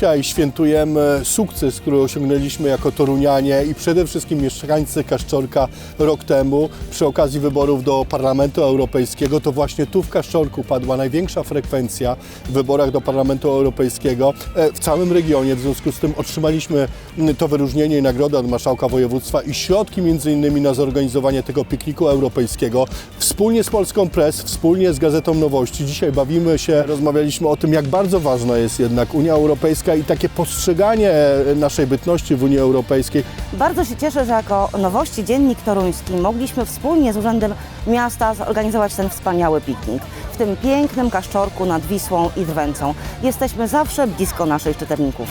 Dzisiaj świętujemy sukces, który osiągnęliśmy jako Torunianie i przede wszystkim mieszkańcy Kaszczorka rok temu przy okazji wyborów do Parlamentu Europejskiego. To właśnie tu w Kaszczorku padła największa frekwencja w wyborach do Parlamentu Europejskiego e, w całym regionie. W związku z tym otrzymaliśmy to wyróżnienie i nagrodę od marszałka województwa i środki między innymi na zorganizowanie tego pikniku europejskiego. Wspólnie z Polską Press, wspólnie z Gazetą Nowości. Dzisiaj bawimy się, rozmawialiśmy o tym, jak bardzo ważna jest jednak Unia Europejska i takie postrzeganie e, naszej bytności w Unii Europejskiej. Bardzo się cieszę, że jako Nowości Dziennik Toruński mogliśmy wspólnie z Urzędem Miasta zorganizować ten wspaniały piknik w tym pięknym kaszczorku nad Wisłą i Drwęcą. Jesteśmy zawsze blisko naszych czytelników.